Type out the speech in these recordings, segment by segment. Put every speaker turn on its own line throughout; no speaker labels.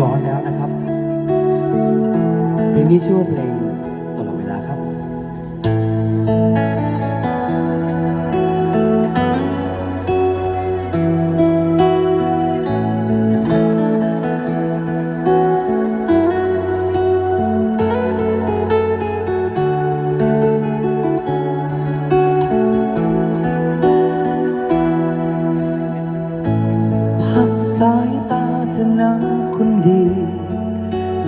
ร้อนแล้วนะครับ เพลงนี้ชื่อว่าเพลงตลอดเวลาครับพักสายตาเธอนะคน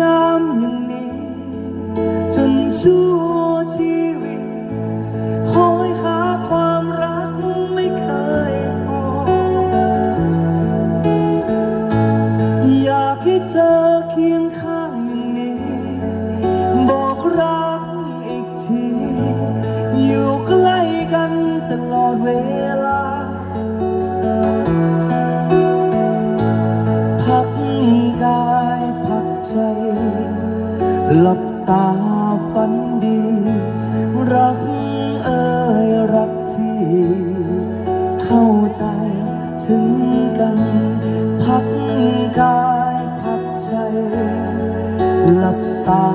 ยามอย่างนี้จนชั่วชีวิตหอยหาความรักไม่เคยพอ อยากให้เธอเคียงข้างอย่างนี้ บอกรักอีกที อยู่ใกล้กันตลอดเวลา ใจหลับตาฝันดี รักเอ่ยรักที่เข้าใจถึงกัน พักกายพักใจ หลับตา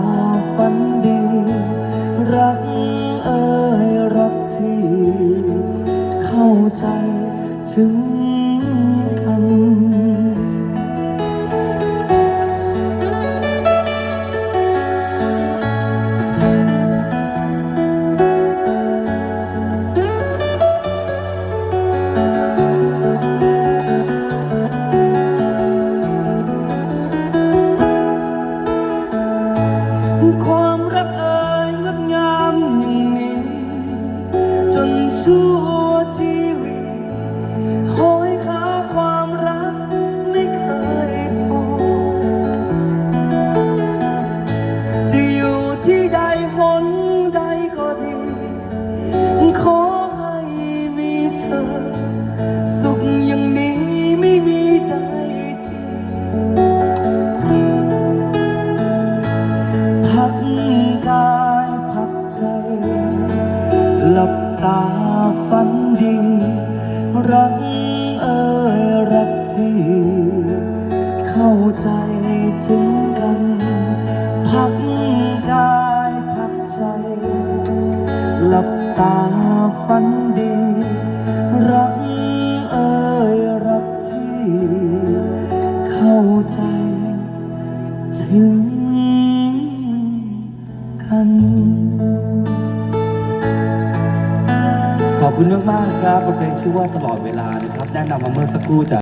ฝันดี รักเอ่ยรักที่เข้าใจถึง จนชั่วชีวิตหอยหาความรักไม่เคยพอจะอยู่ที่ใดหนใดก็ดี ขอให้มีเธอ สุขอย่างนี้ไม่มีใดที่พักกายพักใจหลับ ตาฝันดี รักเอ่ยรักที่เข้าใจถึงกัน พักกายพักใจ หลับตาฝันดี รักเอ่ยรักที่ เข้าใจถึง คุณมากๆครับบทเพลงชื่อว่าตลอดเวลานะครับแนะนำมาเมื่อสักครู่จาก